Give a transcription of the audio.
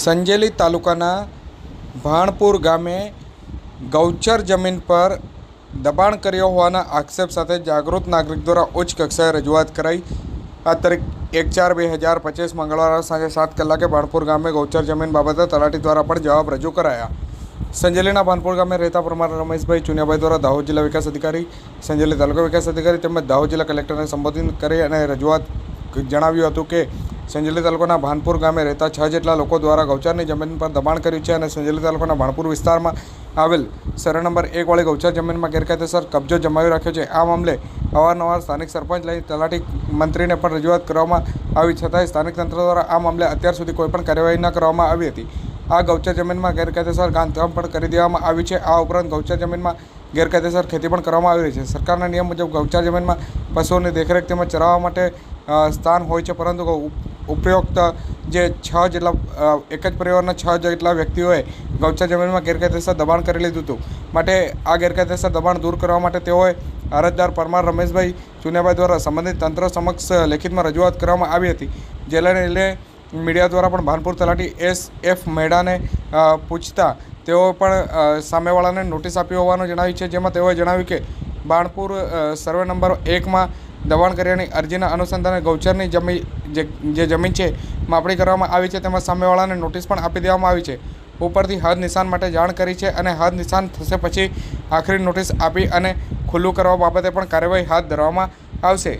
સંજેલી તાલુકાના ભાણપુર ગામે ગૌચર જમીન પર દબાણ કર્યો હોવાના આક્ષેપ સાથે જાગૃત નાગરિક દ્વારા ઉચ્ચ કક્ષાએ રજૂઆત કરાઈ. આ તારીખ એક ચાર બે હજાર પચીસ મંગળવારે સાંજે સાત કલાકે ભાણપુર ગામે ગૌચર જમીન બાબતે તલાટી દ્વારા પણ જવાબ રજૂ કરાયા. સંજેલીના ભાનપુર ગામે રહેતા પ્રમાણે રમેશભાઈ ચુનિયાભાઈ દ્વારા દાહોદ જિલ્લા વિકાસ અધિકારી, સંજેલી તાલુકા વિકાસ અધિકારી તેમજ દાહોદ જિલ્લા કલેક્ટરને સંબોધિત કરી અને રજૂઆત જણાવ્યું હતું કે સંજેલી તાલુકાના ભાનપુર ગામે રહેતા છ જેટલા લોકો દ્વારા ગૌચરની જમીન પર દબાણ કર્યું છે અને સંજેલી તાલુકાના ભાણપુર વિસ્તારમાં આવેલ સરળ નંબર એક વાળી ગૌચર જમીનમાં ગેરકાયદેસર કબજો જમાવી રાખ્યો છે. આ મામલે અવારનવાર સ્થાનિક સરપંચ લઈ તલાટી મંત્રીને પણ રજૂઆત કરવામાં આવી છતાંય સ્થાનિક તંત્ર દ્વારા આ મામલે અત્યાર સુધી કોઈ પણ કાર્યવાહી ન કરવામાં આવી હતી. આ ગૌચર જમીનમાં ગેરકાયદેસર બાંધકામ પણ કરી દેવામાં આવ્યું છે. આ ઉપરાંત ગૌચર જમીનમાં ગેરકાયદેસર ખેતી પણ કરવામાં આવી રહી છે. સરકારના નિયમ મુજબ ગૌચર જમીનમાં પશુઓની દેખરેખ તેમજ ચરાવવા માટે સ્થાન હોય છે, પરંતુ ઉપરોક્ત જે છ જેટલા એક જ પરિવારના છ જેટલા વ્યક્તિઓએ ગૌચર જમીનમાં ગેરકાયદેસર દબાણ કરી લીધું હતું. માટે આ ગેરકાયદેસર દબાણ દૂર કરવા માટે તેઓએ અરજદાર પરમાર રમેશભાઈ ચુનિયાભાઈ દ્વારા સંબંધિત તંત્ર સમક્ષ લેખિતમાં રજૂઆત કરવામાં આવી હતી. જે લઈને મીડિયા દ્વારા પણ ભાનપુર તલાટી એસ એફ મેડાને પૂછતા તેઓ પણ સામેવાળાને નોટિસ આપી હોવાનું જણાવ્યું છે. જેમાં તેઓએ જણાવ્યું કે, બાણપુર સર્વે નંબર એકમાં દબાણ કર્યાની અરજીના અનુસંધાને ગૌચરની જમીન જે જમીન છે, માપણી કરવામાં આવી છે. તેમાં સામેવાળાને નોટિસ પણ આપી દેવામાં આવી છે. ઉપરથી હદ નિશાન માટે જાણ કરી છે અને હદ નિશાન થશે પછી આખરી નોટિસ આપી અને ખુલ્લું કરવા બાબતે પણ કાર્યવાહી હાથ ધરવામાં આવશે.